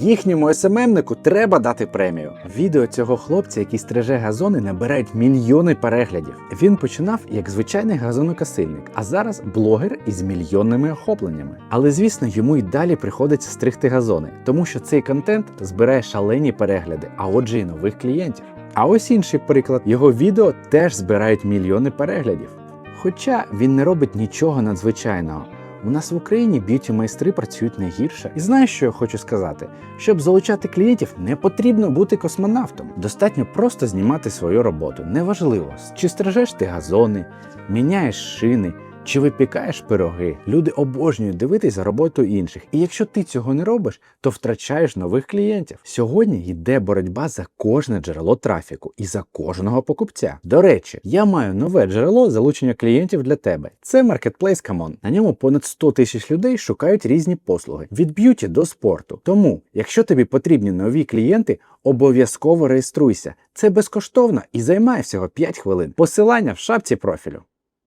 Їхньому СММнику треба дати премію. Відео цього хлопця, який стриже газони, набирають мільйони переглядів. Він починав як звичайний газонокосильник, а зараз блогер із мільйонними охопленнями. Але звісно, йому й далі приходиться стригти газони, тому що цей контент збирає шалені перегляди, а отже, і нових клієнтів. А ось інший приклад: його відео теж збирають мільйони переглядів. Хоча він не робить нічого надзвичайного. У нас в Україні б'юті майстри працюють не гірше. І знаєш, що я хочу сказати? Щоб залучати клієнтів, не потрібно бути космонавтом. Достатньо просто знімати свою роботу. Неважливо, чи стрижеш ти газони, міняєш шини. Чи випікаєш пироги? Люди обожнюють дивитись за роботою інших. І якщо ти цього не робиш, то втрачаєш нових клієнтів. Сьогодні йде боротьба за кожне джерело трафіку і за кожного покупця. До речі, я маю нове джерело залучення клієнтів для тебе. Це Marketplace Common. На ньому понад 100 тисяч людей шукають різні послуги від б'юті до спорту. Тому, якщо тобі потрібні нові клієнти, обов'язково реєструйся. Це безкоштовно і займає всього 5 хвилин. Посилання в шапці профілю.